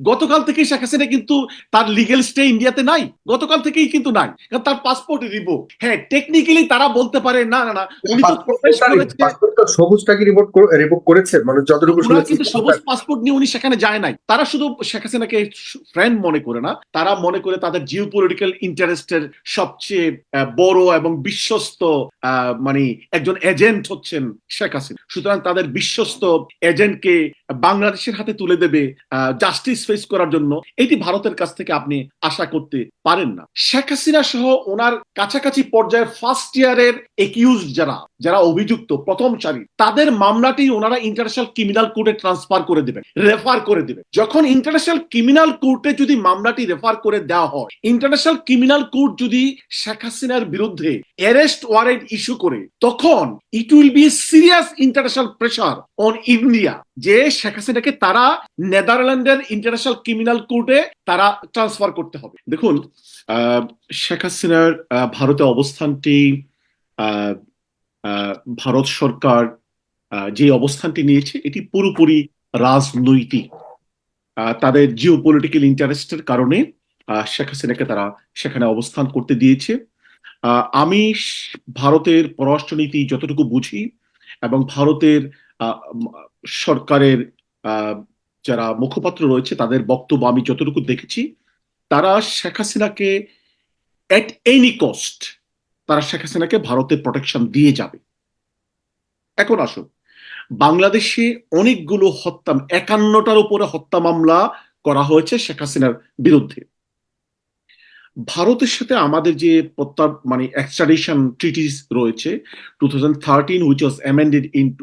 গতকাল থেকেই শেখ হাসিনা কিন্তু তার লিগেল স্টে ইন্ডিয়াতে নাই। গতকাল থেকেই কিন্তু নাই। কারণ তার পাসপোর্ট রিভোক হ্যাঁ টেকনিক্যালি তারা বলতে পারে না না না উনি তো প্রবেশ করেছে। সবুজটা কি রিপোর্ট রিপোর্ট করেছে? মানে যতটুকু শুনেছি কিন্তু সবুজ পাসপোর্ট নিয়ে উনি সেখানে যায় নাই। তারা শুধু শেখ হাসিনাকে ফ্রেন্ড মনে করে না তারা মনে করে তাদের জিও পলিটিক্যাল ইন্টারেস্টের সবচেয়ে বড় এবং বিশ্বস্ত আহ, মানে একজন এজেন্ট হচ্ছেন শেখ হাসিনা। সুতরাং তাদের বিশ্বস্ত এজেন্টকে বাংলাদেশের হাতে তুলে দেবে জাস্টিস ফেস করার জন্য এটি ভারতের কাছ থেকে আপনি আশা করতে পারেন না। শেখ হাসিনা সহ ওনার কাছাকাছি পর্যায়ে ফার্স্ট ইয়ারের একিউজ যারা যারা অভিযুক্ত প্রথম সারি, তাদের মামলাটি ওনারা ইন্টারন্যাশনাল ক্রিমিনাল কোর্টে ট্রান্সফার করে দেবেন রেফার করে দেবেন। যখন ইন্টারন্যাশনাল ক্রিমিনাল কোর্টে যদি মামলাটি রেফার করে দেওয়া হয় ইন্টারন্যাশনাল ক্রিমিনাল কোর্ট যদি শেখ হাসিনার বিরুদ্ধে অ্যারেস্ট ওয়ারেন্ট ইস্যু করে, তখন it will be serious international pressure on India যে শেখ হাসিনাকে তারা নেদারল্যান্ডের ইন্টারন্যাশনাল ক্রিমিনাল কোর্টে তারা ট্রান্সফার করতে হবে। দেখুন শেখ হাসিনার ভারতে অবস্থানটি ভারত সরকার যে অবস্থানটি নিয়েছে, এটি পুরোপুরি রাজনৈতিক। তাদের জিও পলিটিক্যাল ইন্টারেস্টের কারণে শেখ হাসিনাকে তারা সেখানে অবস্থান করতে দিয়েছে। আমি ভারতের পররাষ্ট্রনীতি যতটুকু বুঝি, এবং ভারতের সরকারের যারা মুখপাত্র রয়েছে, তাদের বক্তব্য আমি যতটুকু দেখেছি, তারা শেখ হাসিনাকে এট এনি কস্ট তারা শেখ হাসিনাকে ভারতের প্রোটেকশন দিয়ে যাবে। এখন আসুন, বাংলাদেশে অনেকগুলো হত্যা, একান্নটার উপরে হত্যা মামলা করা হয়েছে শেখ হাসিনার বিরুদ্ধে। ভারতের সাথে আমাদের যে প্রত্যার মানে এক্সট্রাডিশন ট্রিটিস রয়েছে two thousand thirteen which was amended in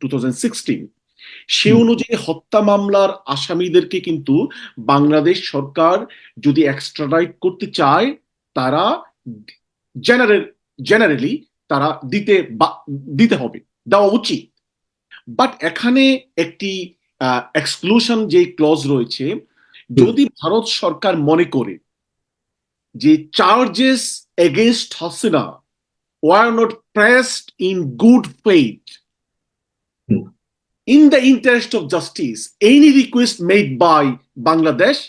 two thousand sixteen সে অনুযায়ী হত্যা মামলার আসামিদেরকে কিন্তু বাংলাদেশ সরকার যদি এক্সট্রাডাইট করতে চায় তারা জেনারেল জেনারেলি তারা দিতে বা- দিতে হবে দেওয়া উচিত। বাট এখানে একটি এক্সক্লুশন যে ক্লজ রয়েছে যদি ভারত সরকার মনে করে যে charges against Hasina were not pressed in good faith in the interest of justice, any request made by Bangladesh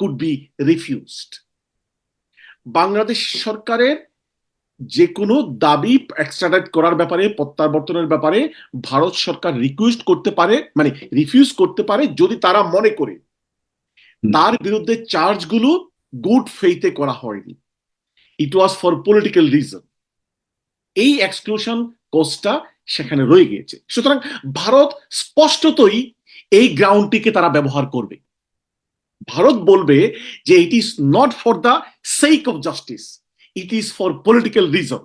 could be refused. Bangladesh সরকারের যে কোনো দাবি এক্সট্রাডাইট করার ব্যাপারে প্রত্যাবর্তনের ব্যাপারে ভারত সরকার রিকোয়েস্ট করতে পারে মানে রিফিউজ করতে পারে যদি তারা মনে করে। তার বিরুদ্ধে চার্জগুলো গুড ফেইতে করা হয়নি। It was for political reason এই এক্সক্লুশন কোর্সটা সেখানে রয়ে গিয়েছে। সুতরাং ভারত স্পষ্টতই এই গ্রাউন্ডটিকে তারা ব্যবহার করবে। ভারত বলবে যে it is not for the sake of justice it is for political reason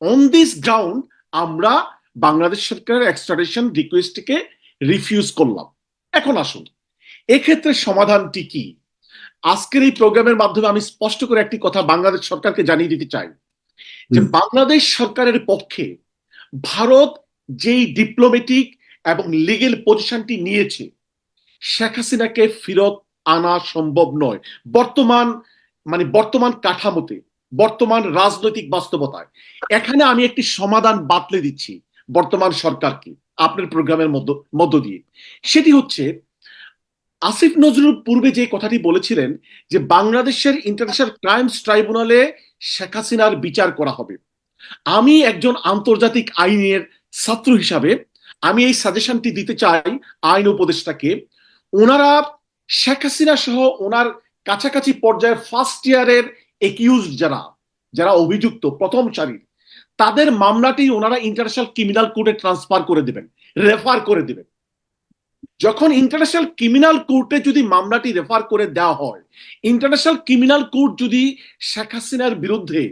on this ground আমরা বাংলাদেশ সরকারের এক্সট্রাডিশন রিকোয়েস্টকে রিফিউজ করলাম। এখন আসুন, এক্ষেত্রে সমাধানটি কি? আজকের এই প্রোগ্রামের মাধ্যমে আমি স্পষ্ট করে একটি কথা বাংলাদেশ সরকারকে জানিয়ে দিতে চাই। যে বাংলাদেশ সরকারের পক্ষে ভারত যেই ডিপ্লোমেটিক এবং লিগেল পজিশনটি নিয়েছে শেখ হাসিনাকে ফেরত আনা সম্ভব নয়। বর্তমান মানে বর্তমান কাঠামোতে বর্তমান রাজনৈতিক বাস্তবতায়। এখানে আমি একটি সমাধান বাতলে দিচ্ছি বর্তমান সরকারকে আপনার প্রোগ্রামের মধ্য মধ্য দিয়ে। সেটি হচ্ছে আসিফ নজরুল পূর্বে যে কথাটি বলেছিলেন যে বাংলাদেশের ইন্টারন্যাশনাল ক্রাইমস ট্রাইব্যুনালে শেখ হাসিনার বিচার করা হবে। আমি একজন আন্তর্জাতিক আইনের ছাত্র হিসাবে আমি এই সাজেশনটি দিতে চাই আইন উপদেষ্টাকে। ওনারা শেখ হাসিনা সহ ওনার কাছাকাছি পর্যায়ে ফার্স্ট ইয়ারের একিউজ যারা যারা অভিযুক্ত, প্রথম সারির, তাদের মামলাটি ওনারা ইন্টারন্যাশনাল ক্রিমিনাল কোর্টে ট্রান্সফার করে দেবেন রেফার করে দেবেন। যখন ইন্টারন্যাশনাল ক্রিমিনাল কোর্টে যদি মামলাটি রেফার করে দেওয়া হয় ইন্টারন্যাশনাল ক্রিমিনাল কোর্ট যদি শেখ হাসিনার বিরুদ্ধে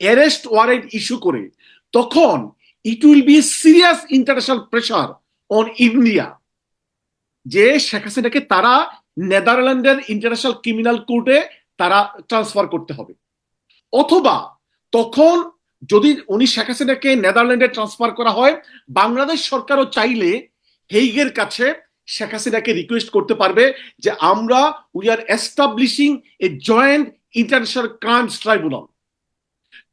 অ্যারেস্ট ওয়ারেন্ট ইস্যু করে, তখন it will be serious international pressure on India যে শেখ হাসিনাকে তারা নেদারল্যান্ডের ইন্টারন্যাশনাল ক্রিমিনাল কোর্টে তারা ট্রান্সফার করতে হবে। অথবা তখন যদি উনি শেখ হাসিনাকে নেদারল্যান্ডে ট্রান্সফার করা হয়, বাংলাদেশ সরকারও চাইলে হেইগের কাছে শেখ হাসিনাকে রিকোয়েস্ট করতে পারবে যে আমরা we are establishing a joint international crimes tribunal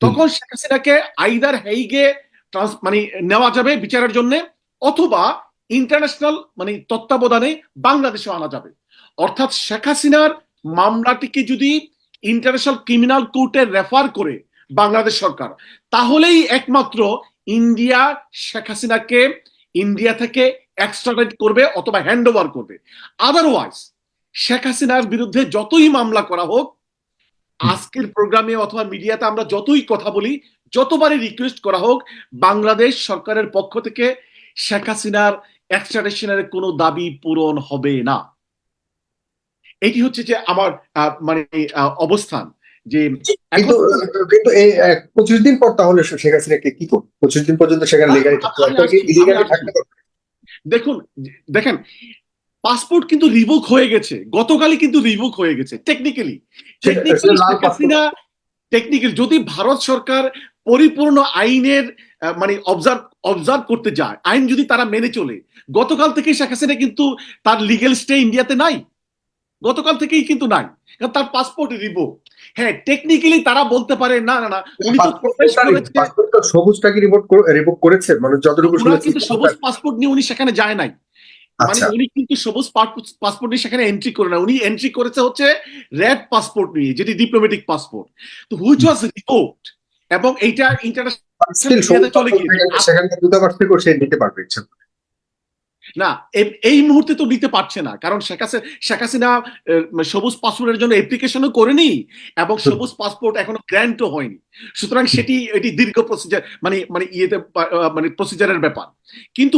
তখন শেখ হাসিনাকে আইদার হেইগে মানে নেওয়া যাবে বিচারের জন্য, অথবা ইন্টারন্যাশনাল মানে তত্ত্বাবধানে বাংলাদেশে আনা যাবে। অর্থাৎ শেখ হাসিনার মামলাটিকে যদি ইন্টারন্যাশনাল ক্রিমিনাল কোর্টে রেফার করে বাংলাদেশ সরকার, তাহলেই একমাত্র ইন্ডিয়া শেখ হাসিনাকে, ইন্ডিয়া থেকে এক্সট্রাডেট করবে অথবা হ্যান্ড ওভার করবে। আদারওয়াইজ শেখ হাসিনার বিরুদ্ধে যতই মামলা করা হোক আজকের প্রোগ্রামে অথবা মিডিয়াতে আমরা যতই কথা বলি যতবারই রিকোয়েস্ট করা হোক বাংলাদেশ সরকারের পক্ষ থেকে শেখ হাসিনার এক্সট্রাডিশনের কোনো দাবি পূরণ হবে না। এটি হচ্ছে যে আমার মানে অবস্থান যে কিন্তু কিন্তু এই পঁচিশ দিন পর তাহলে শেখ হাসিনাকে কি করবে? পঁচিশ দিন পর্যন্ত সেখানে লেগালি থাকতে হবে। দেখুন দেখেন পাসপোর্ট কিন্তু রিভোক হয়ে গেছে। গতকালই কিন্তু রিভোক হয়ে গেছে টেকনিক্যালি টেকনিক্যালি যদি ভারত সরকার পরিপূর্ণ আইনের মানে অবজার্ভ অবজার্ভ করতে যায় আইন যদি তারা মেনে চলে গতকাল থেকে শেখ হাসিনা কিন্তু তার লিগেল স্টে ইন্ডিয়াতে নাই। গতকাল থেকেই কিন্তু নাই কারণ তার পাসপোর্ট রিভোক হ্যাঁ টেকনিক্যালি তারা বলতে পারে না না না উনি তো সবুজটা কি রিপোর্ট রিভোক করেছে মানে যতটুকু কিন্তু সবুজ পাসপোর্ট নিয়ে উনি সেখানে যায় নাই মানে আচ্ছা উনি কিন্তু সবুজ পাসপোর্ট নিয়ে সেখানে এন্ট্রি করে না উনি এন্ট্রি করেছে হচ্ছে রেড পাসপোর্ট নিয়ে যেটি ডিপ্লোম্যাটিক পাসপোর্ট তো হুইচ ওয়াজ রিপোর্ট এবং এইটা ইন্টারন্যাশনাল চলে। সেখানে দূতাবাস থেকেও সে নিতে পারবে ইচ্ছা। না এই মুহূর্তে তো নিতে পারছে না। কারণ শেখ হাসিনা শেখ হাসিনা সবুজ পাসপোর্টের জন্য অ্যাপ্লিকেশনও করেনি এবং সবুজ পাসপোর্ট এখনও গ্র্যান্টও হয়নি। সুতরাং সেটি এটি দীর্ঘ প্রসিজার মানে মানে ইয়েতে মানে প্রসিজারের ব্যাপার। কিন্তু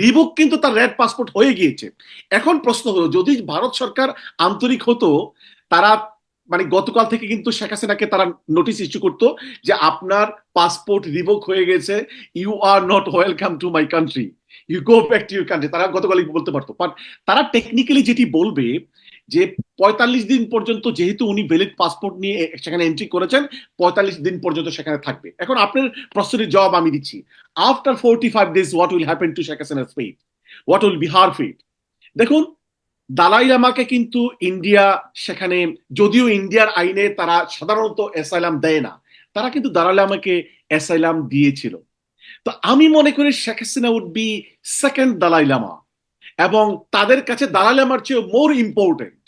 রিবুক কিন্তু তার রেড পাসপোর্ট হয়ে গিয়েছে। এখন প্রশ্ন হলো যদি ভারত সরকার আন্তরিক হতো তারা মানে গতকাল থেকে কিন্তু শেখ হাসিনাকে তারা নোটিশ ইস্যু করতো যে আপনার পাসপোর্ট রিভোক হয়ে গেছে you are not welcome to my country you go back to your country তারা গতকালই বলতে পারতো। বাট তারা টেকনিক্যালি যেটি বলবে, যে পঁয়তাল্লিশ দিন পর্যন্ত যেহেতু উনি ভ্যালিড পাসপোর্ট নিয়ে সেখানে এন্ট্রি করেছেন, পঁয়তাল্লিশ দিন পর্যন্ত সেখানে থাকবে। এখন আপনার প্রশ্নের জবাব আমি দিচ্ছি। After forty five days what will happen to Sheikh হাসিনার fate what will be her fate দেখুন, দালাই লামাকে কিন্তু ইন্ডিয়া সেখানে, যদিও ইন্ডিয়ার আইনে তারা সাধারণত অ্যাসাইলাম দেয় না, তারা কিন্তু দালাই লামাকে অ্যাসাইলাম দিয়েছিল। তো আমি মনে করি Sheikh Hasina would be second Dalai Lama. এবং তাদের কাছে দালাই লামার চেয়ে মোর ইম্পর্টেন্ট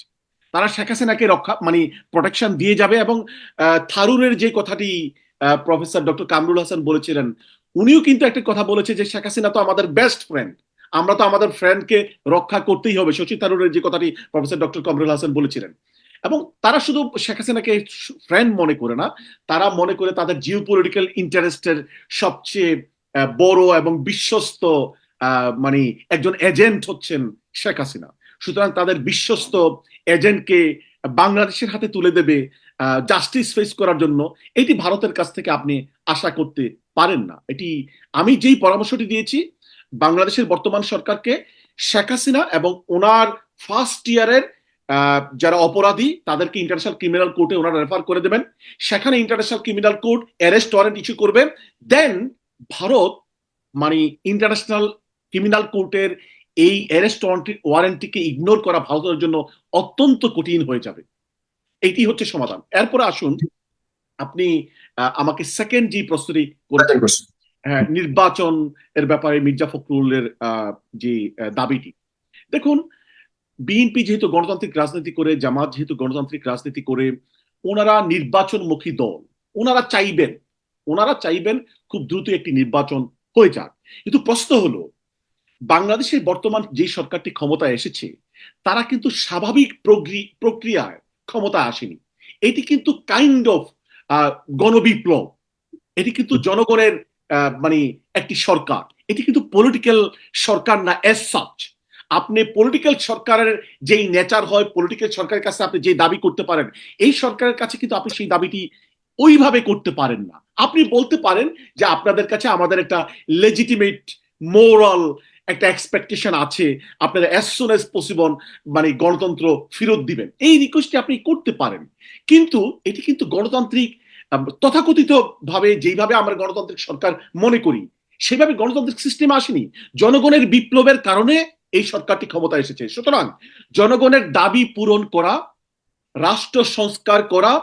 তারা শেখ হাসিনাকে রক্ষা মানে প্রোটেকশন দিয়ে যাবে এবং থারুরের যে কথাটি প্রফেসর ডক্টর কামরুল হাসান বলেছিলেন, উনিও কিন্তু একটা কথা বলেছে যে শেখ হাসিনা তো আমাদের বেস্ট ফ্রেন্ড আমরা তো আমাদের ফ্রেন্ডকে রক্ষা করতেই হবে। শশী থারুরের যে কথাটি প্রফেসর ডক্টর কামরুল হাসান বলেছিলেন। এবং তারা শুধু শেখ হাসিনাকে ফ্রেন্ড মনে করে না, তারা মনে করে তাদের জিও পলিটিক্যাল ইন্টারেস্টের সবচেয়ে বড় এবং বিশ্বস্ত মানে একজন এজেন্ট হচ্ছেন শেখ হাসিনা। সুতরাং তাদের বিশ্বস্ত এজেন্টকে বাংলাদেশের হাতে তুলে দেবে জাস্টিস ফেস করার জন্য, এটি ভারতের কাছ থেকে আপনি আশা করতে পারেন না। এটি আমি যেই পরামর্শটি দিয়েছি, বাংলাদেশের বর্তমান সরকারকে শেখ হাসিনা এবং ওনার ফার্স্ট ইয়ারের যারা অপরাধী, তাদেরকে ইন্টারন্যাশনাল ক্রিমিনাল কোর্টে ওনারা রেফার করে দেবেন। সেখানে international criminal court arrest warrant issue করবে। দেন ভারত মানে ইন্টারন্যাশনাল ক্রিমিনাল কোর্টের এই অ্যারেস্ট ওয়ারেন্টটিকে ইগনোর করা ভারতের জন্য অত্যন্ত কঠিন হয়ে যাবে। এটি হচ্ছে সমাধান। এরপরে আসুন আপনি আমাকে সেকেন্ড যে প্রস্তুতি করেছেন হ্যাঁ, নির্বাচন এর ব্যাপারে মির্জা ফখরুলের আহ, যে দাবিটি। দেখুন বিএনপি যেহেতু গণতান্ত্রিক রাজনীতি করে জামাত যেহেতু গণতান্ত্রিক রাজনীতি করে ওনারা নির্বাচনমুখী দল। ওনারা চাইবেন ওনারা চাইবেন খুব দ্রুত একটি নির্বাচন হয়ে যাক। কিন্তু প্রশ্ন হলো, বাংলাদেশের বর্তমান যে সরকারটি ক্ষমতায় এসেছে, তারা কিন্তু স্বাভাবিক প্রক্রিয়ায় ক্ষমতায় আসেনি। এটি কিন্তু কাইন্ড অফ গণবিপ্লব। এটি কিন্তু জনগণের মানে একটি সরকার। এটি কিন্তু পলিটিক্যাল সরকার না এস সাচ আপনি পলিটিক্যাল সরকারের যেই নেচার হয় পলিটিক্যাল সরকারের কাছে আপনি যে দাবি করতে পারেন, এই সরকারের কাছে কিন্তু আপনি সেই দাবিটি ওইভাবে করতে পারেন না। আপনি বলতে পারেন যে আপনাদের কাছে আমাদের একটা লেজিটিমেট মোরাল একটা এক্সপেকটেশন আছে। আপনারা অ্যাজ সুন অ্যাজ পসিবল মানে গণতন্ত্র ফেরত দিবেন। এই রিকোয়েস্টটি আপনি করতে পারেন। কিন্তু এটি কিন্তু গণতান্ত্রিক তথাকথিত ভাবে যেইভাবে আমরা গণতান্ত্রিক সরকার মনে করি, সেভাবে গণতান্ত্রিক সিস্টেম আসেনি। জনগণের বিপ্লবের কারণে এই সরকারটি ক্ষমতা এসেছে। সুতরাং জনগণের দাবি পূরণ করা, রাষ্ট্র সংস্কার করা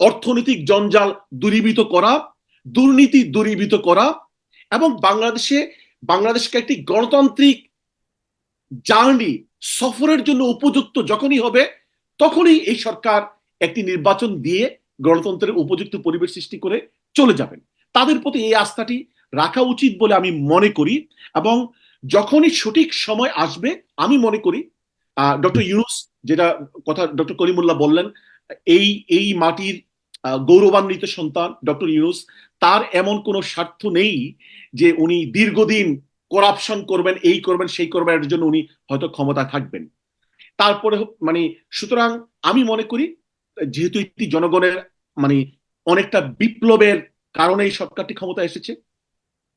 অর্থনৈতিক জঞ্জাল দূরীভূত করা, দুর্নীতি দূরীভূত করা এবং বাংলাদেশে, বাংলাদেশকে একটি গণতান্ত্রিক জার্নি সফরের জন্য উপযুক্ত যখনই হবে, তখনই এই সরকার একটি নির্বাচন দিয়ে গণতন্ত্রের উপযুক্ত পরিবেশ সৃষ্টি করে চলে যাবেন। তাদের প্রতি এই আস্থাটি রাখা উচিত বলে আমি মনে করি এবং যখনই সঠিক সময় আসবে, আমি মনে করি, আহ, ডক্টর ইউনুস যেটা কথা, ডক্টর করিমুল্লাহ বললেন এই এই মাটির গৌরবান্বিত সন্তান ডক্টর ইউনুস, তার এমন কোনো স্বার্থ নেই যে উনি দীর্ঘদিন করাপশন করবেন, এই করবেন, সেই করবেন এর জন্য উনি হয়তো ক্ষমতা থাকবেন। তারপরে মানে সুতরাং আমি মনে করি, যেহেতু একটি জনগণের মানে অনেকটা বিপ্লবের কারণে এই সরকারটি ক্ষমতা এসেছে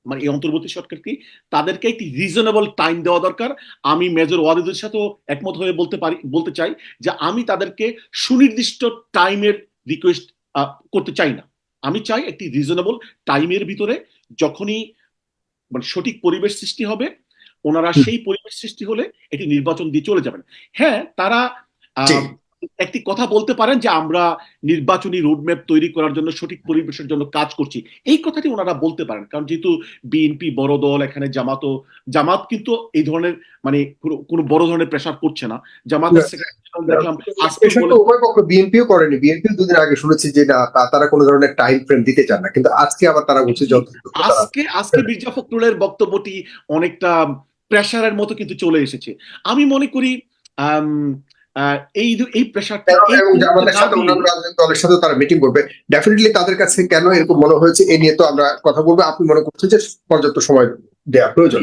মানে এই অন্তর্বর্তী সরকারকে তাদেরকে একটি রিজনেবল টাইম দেওয়া দরকার। আমি মেজর ওয়ারিদের সাথেও একমত হয়ে বলতে পারি বলতে চাই যে আমি তাদেরকে সুনির্দিষ্ট টাইমের রিকোয়েস্ট করতে চাই না। আমি চাই একটি রিজনেবল টাইমের ভিতরে যখনই মানে সঠিক পরিবেশ সৃষ্টি হবে ওনারা সেই পরিবেশ সৃষ্টি হলে এটি নির্বাচন দিয়ে চলে যাবেন। হ্যাঁ তারা। একটি কথা বলতে পারেন যে আমরা নির্বাচনী রোডম্যাপ তৈরি করার জন্য সঠিক পরিবেশের জন্য কাজ করছি। এই কথাটি ওনারা বলতে পারেন। কারণ যেহেতু বিএনপি বড় দল এখানে জামাতও জামাত কিন্তু এই ধরনের মানে কোনো- বড় ধরনের প্রেশার করছে না। জামাতের না। secretary general দেখলাম আজকে এসব বলে- তো উভয় পক্ষ বিএনপিও করেনি। বিএনপিও দুদিন আগে শুনেছি যে না তারা কোনো ধরনের টাইম ফ্রেম দিতে চান না। কিন্তু আজকে আবার তারা বলছে আজকে আজকে মির্জা ফখরুলের বক্তব্যটি অনেকটা প্রেশারের মতো কিন্তু চলে এসেছে। আমি মনে করি আহ, এই এই প্রেশারটা এবং- জামাতের সাথে অন্যান্য রাজনৈতিক দলের সাথে তারা মিটিং করবে। ডেফিনেটলি তাদের কাছে কেন এরকম মনে হয়েছে এ নিয়ে তো আমরা কথা বলব। আপনি মনে করছেন যে পর্যাপ্ত সময় দেওয়া প্রয়োজন।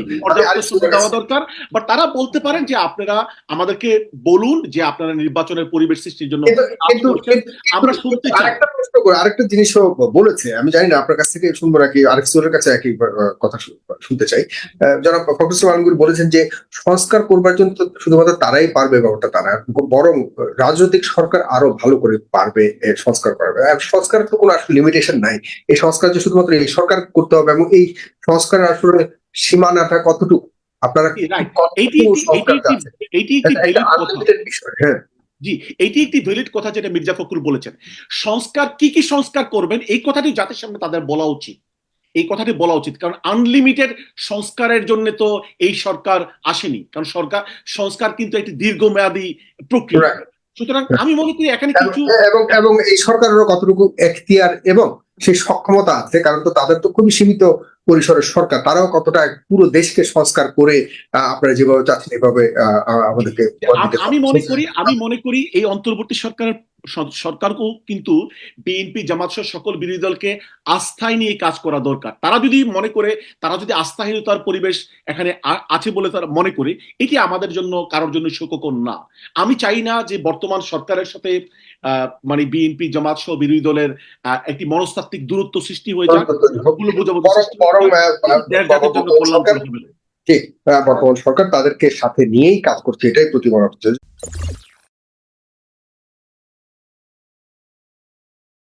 দেওয়া দরকার। বাট তারা বলতে পারেন যে আপনারা আমাদেরকে বলুন যে আপনারা নির্বাচনের পরিবেশ সৃষ্টির জন্য আমরা শুনতে চাই। আরেকটা জিনিসও বলেছে। আমি জানি না আপনার কাছ থেকে শুনব নাকি কাছে একই কথা শুনতে চাই। জনাব প্রফেসর আলমগুর বলেছেন যে সংস্কার করবার জন্য তো শুধুমাত্র তারাই পারবে ব্যাপারটা তারা। বরং রাজনৈতিক সরকার আরও ভালো করে পারবে সংস্কার করবে সংস্কার তো কোনো আসলে লিমিটেশন নাই। এই সংস্কার যে শুধুমাত্র এই সরকার করতে হবে এবং এই সংস্কারের আসলে সীমানাটা কতটুকু? আপনারা সংস্কার হ্যাঁ। জি এটি একটি ভ্যালিড কথা যেটা মির্জা ফখরুল বলেছেন। সংস্কার কি কি সংস্কার করবেন এই কথাটি জাতির সামনে তাদের বলা উচিত। এই কথাটি বলা উচিত কারণ আনলিমিটেড সংস্কারের জন্য তো এই সরকার আসেনি। কারণ সরকার সংস্কার কিন্তু একটি দীর্ঘমেয়াদী প্রক্রিয়া. সুতরাং আমি মনে করি এখানে কিছু এবং এবং এই সরকারেরও কতটুকু এখতিয়ার এবং সেই সক্ষমতা আছে কারণ তো তাদের তো খুবই সীমিত পরিসরের সরকার তারাও কতটা পুরো দেশকে সংস্কার করে আপনারা যেভাবে চাচ্ছেন এভাবে আমাদেরকে আম- মনে করি আমি মনে করি এই অন্তর্বর্তী সরকারের সরকারকেও কিন্তু বিএনপি জামাত সহ সকল বিরোধী দলকে আস্থায় নিয়ে কাজ করা দরকার। তারা যদি মনে করে তারা যদি আস্থাহীনতার পরিবেশ এখানে আছে বলে তারা মনে করে এটি আমাদের জন্য কারোর জন্য সুখকর না। আমি চাই না যে বর্তমান সরকারের সাথে মানে বিএনপি জামাত সহ বিরোধী দলের আহ, একটি মনস্তাত্ত্বিক দূরত্ব সৃষ্টি হয়ে যায় বোঝাবুঝি সৃষ্টি হয়ে বর্তমান সরকার ঠিক বর্তমান সরকার তাদেরকে সাথে নিয়েই কাজ করছে এটাই প্রতি হচ্ছে